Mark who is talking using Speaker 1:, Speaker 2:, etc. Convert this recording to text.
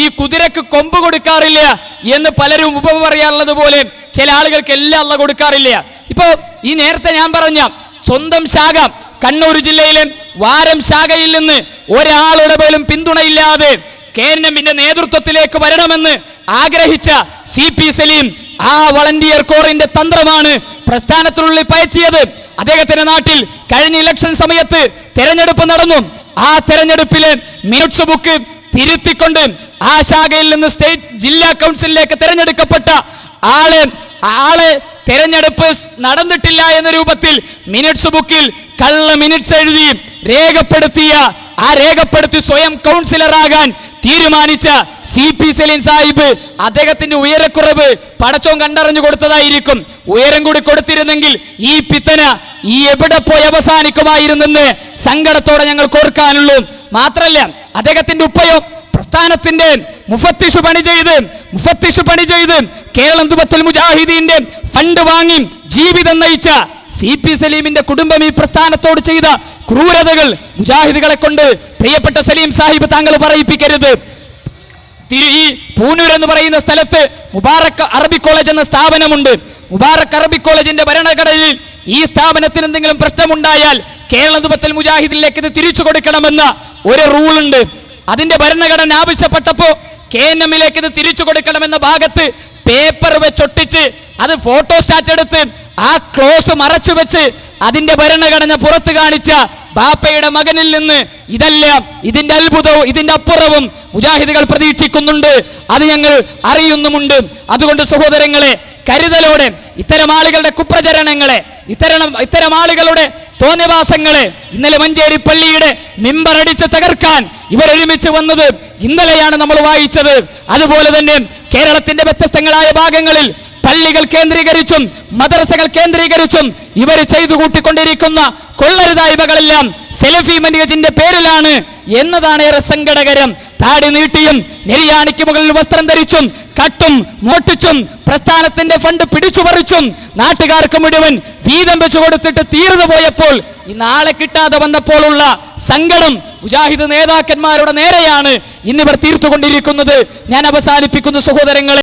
Speaker 1: ഈ കുതിരക്ക് കൊമ്പ് കൊടുക്കാറില്ല എന്ന് പലരും ഉപമ പറയാറുള്ളത് പോലെ ചില ആളുകൾക്ക് എല്ലാം അല്ല കൊടുക്കാറില്ല. ഇപ്പോ ഈ നേരത്തെ ഞാൻ പറഞ്ഞ സ്വന്തം ശാഖ കണ്ണൂർ ജില്ലയിലെ വാരം ശാഖയിൽ നിന്ന് ഒരാളുടെ പോലും പിന്തുണയില്ലാതെ കെ എൻ എമ്മിന്റെ നേതൃത്വത്തിലേക്ക് വരണമെന്ന് ആഗ്രഹിച്ച സി പി സലീം ആ വളണ്ടിയർ കോറിന്റെ തന്ത്രമാണ് പ്രസ്ഥാനത്തിനുള്ളിൽ പയറ്റിയത്. അദ്ദേഹത്തിന്റെ നാട്ടിൽ കഴിഞ്ഞ ഇലക്ഷൻ സമയത്ത് തെരഞ്ഞെടുപ്പ് നടന്നു. ആ തെരഞ്ഞെടുപ്പിലെ മിനിറ്റ്സ് ബുക്ക് തിരുത്തിക്കൊണ്ട് ആ ശാഖയിൽ നിന്ന് സ്റ്റേറ്റ് ജില്ലാ കൗൺസിലിലേക്ക് തിരഞ്ഞെടുക്കപ്പെട്ട ആൾ ആൾ തെരഞ്ഞെടുപ്പ് നടന്നിട്ടില്ല എന്ന രൂപത്തിൽ മിനിറ്റ്സ് ബുക്കിൽ കള്ള മിനിറ്റ്സ് എഴുതി രേഖപ്പെടുത്തിയ ആ രേഖപ്പെടുത്തി സ്വയം കൗൺസിലറാകാൻ തീരുമാനിച്ച സി പി സലീം സാഹിബ് അദ്ദേഹത്തിന്റെ ഉയരക്കുറവ് പടച്ചോൻ കണ്ടറിഞ്ഞു കൊടുത്തതായിരിക്കും. ഉയരം കൂടി കൊടുത്തിരുന്നെങ്കിൽ ഈ പിത്തന ഈ എവിടെ പോയി അവസാനിക്കുമായിരുന്നെന്ന് സങ്കടത്തോടെ ഞങ്ങൾ കോർക്കാനുള്ളൂ മാത്രല്ല അദ്ദേഹത്തിന്റെ ഉപ്പയോ പ്രസ്ഥാനത്തിന്റെ മുഫത്തിഷു പണി ചെയ്ത് മുഫത്തിഷു പണി ചെയ്ത് കേരളം ദുബത്തുൽ മുജാഹിദീന്റെ ഫണ്ട് വാങ്ങി ജീവിതം നയിച്ച സി പി സലീമിന്റെ കുടുംബം ഈ പ്രസ്ഥാനത്തോട് ചെയ്ത ക്രൂരതകൾ മുജാഹിദുകളെ കൊണ്ട് പ്രിയപ്പെട്ട സലീം സാഹിബ് താങ്കൾ പറയിപ്പിക്കരുത്. ഈ പൂനൂർ എന്ന് പറയുന്ന സ്ഥലത്ത് മുബാറക് അറബി കോളേജ് എന്ന സ്ഥാപനമുണ്ട്. മുബാറക് അറബി കോളേജിന്റെ ഭരണഘടനയിൽ ഈ സ്ഥാപനത്തിന് എന്തെങ്കിലും പ്രശ്നമുണ്ടായാൽ കേരള ദുബത്തൽ മുജാഹിദിലേക്ക് ഇത് തിരിച്ചു കൊടുക്കണമെന്ന ഒരു റൂൾ ഉണ്ട് അതിന്റെ ഭരണഘടന ആവശ്യപ്പെട്ടപ്പോ കെ എൻ എമ്മിലേക്ക് ഇത് തിരിച്ചു കൊടുക്കണമെന്ന ഭാഗത്ത് പേപ്പർ വെച്ചൊട്ടിച്ച് അത് ഫോട്ടോസ്റ്റാറ്റ് എടുത്ത് ആ ക്ലോസ് മറച്ചു വെച്ച് അതിന്റെ ഭരണഘടന പുറത്തു കാണിച്ച ബാപ്പയുടെ മകനിൽ നിന്ന് ഇതല്ല ഇതിന്റെ അത്ഭുതവും ഇതിന്റെ അപ്പുറവും മുജാഹിദുകൾ പ്രതീക്ഷിക്കുന്നുണ്ട്. അത് ഞങ്ങൾ അറിയുന്നുമുണ്ട്. അതുകൊണ്ട് സഹോദരങ്ങളെ കരുതലോടെ ഇത്തരം ആളുകളുടെ കുപ്രചരണങ്ങളെ ഇത്തരം ഇത്തരം ആളുകളുടെ തോന്നിവാസങ്ങളെ ഇന്നലെ മഞ്ചേരി പള്ളിയുടെ മിമ്പറടിച്ച് തകർക്കാൻ ഇവർ ഒരുമിച്ച് വന്നത് ഇന്നലെയാണ് നമ്മൾ വായിച്ചത്. അതുപോലെ തന്നെ കേരളത്തിന്റെ വ്യത്യസ്തങ്ങളായ ഭാഗങ്ങളിൽ പള്ളികൾ കേന്ദ്രീകരിച്ചും മദ്രസകൾ കേന്ദ്രീകരിച്ചും ഇവർ ചെയ്തു കൂട്ടിക്കൊണ്ടിരിക്കുന്ന കൊള്ളരുതായ്മകളെല്ലാം സെലഫി മനിയജിന്റെ പേരിലാണ് എന്നതാണ് ഏറെ സങ്കടകരം. താടി നീട്ടിയും നെരിയാണിക്ക് മുകളിൽ വസ്ത്രം ധരിച്ചും കട്ടും മോട്ടിച്ചും പ്രസ്ഥാനത്തിന്റെ ഫണ്ട് പിടിച്ചു പറിച്ചും നാട്ടുകാർക്ക് മുഴുവൻ വീതം വെച്ചു കൊടുത്തിട്ട് തീർന്നു പോയപ്പോൾ ഇന്ന് ആളെ കിട്ടാതെ വന്നപ്പോഴുള്ള സങ്കടം മുജാഹിദ് നേതാക്കന്മാരുടെ നേരെയാണ് ഇന്നിവർ തീർത്തുകൊണ്ടിരിക്കുന്നത്. ഞാൻ അവസാനിപ്പിക്കുന്നു സഹോദരങ്ങളെ.